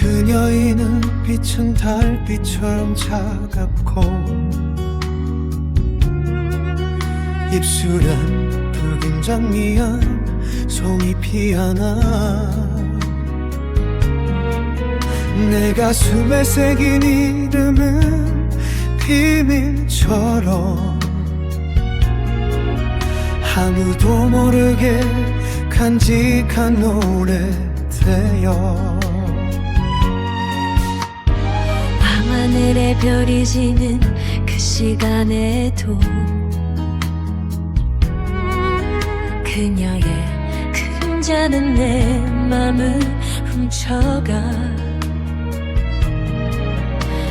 그녀의 눈빛은 달빛처럼 차갑고 입술은 붉은 장미한 송이 피하나. 내 가슴에 새긴 이름은 비밀처럼. 아무도 모르게 간직한 노래되어 하늘에 별이 지는 그 시간에도 그녀의 그림자는 내 맘을 훔쳐가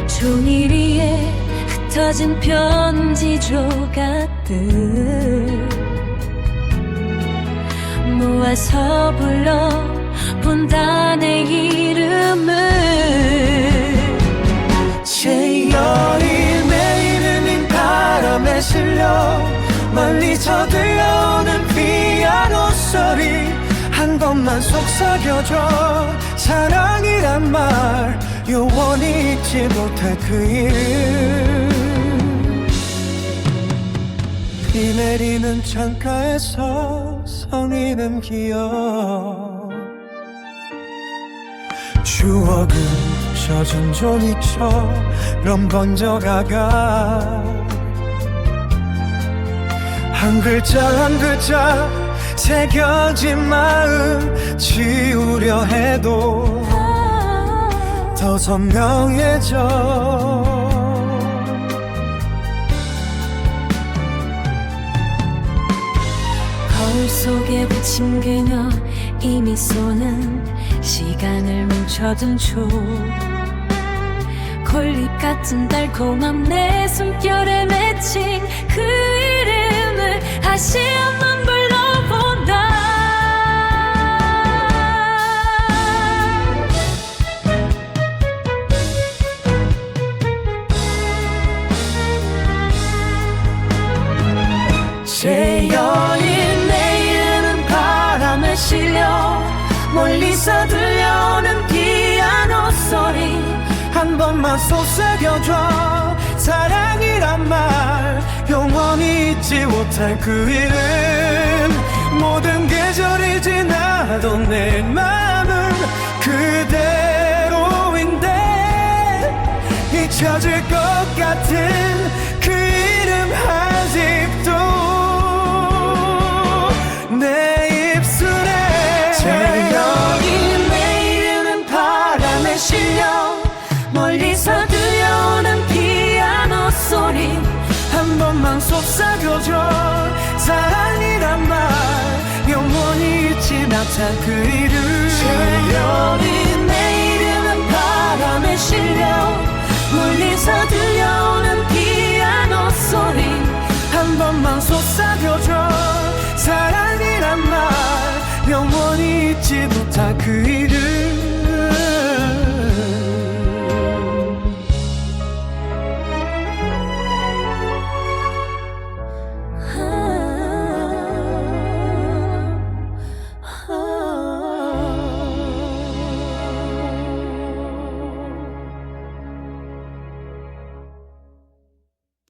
종이 위에 흩어진 편지 조각들 모아서 불러 실려 멀리서 들려오는 피아노 소리. 한 번만 속삭여줘. 사랑이란 말 영원히 잊지 못할 그 이름 비 내리는 창가에서 성이는 기억 추억은 젖은 종이처럼 번져가가 한 글자 한 글자 새겨진 마음 지우려 해도 더 선명해져. 거울 속에 비친 그녀 이 미소는 시간을 멈춰둔 초. 콜립 같은 달콤함 내 숨결에 맺힌 그 다시 한번 불러본다 제 여인 내일은 바람에 실려 멀리서 들려오는 피아노 소리 한 번만 속삭여줘. 사랑이란 말 영원히 잊지 못할 그 이름 모든 계절이 지나도 내 마음은 그대로인데 잊혀질 것 같은 속삭여줘. 사랑이란 말 영원히 잊지 못할 그 이름. 제여인 내 이름은 바람에 실려. 멀리서 들려오는 피아노 소리. 한 번만 속삭여줘. 사랑이란 말 영원히 잊지 못할 그 이름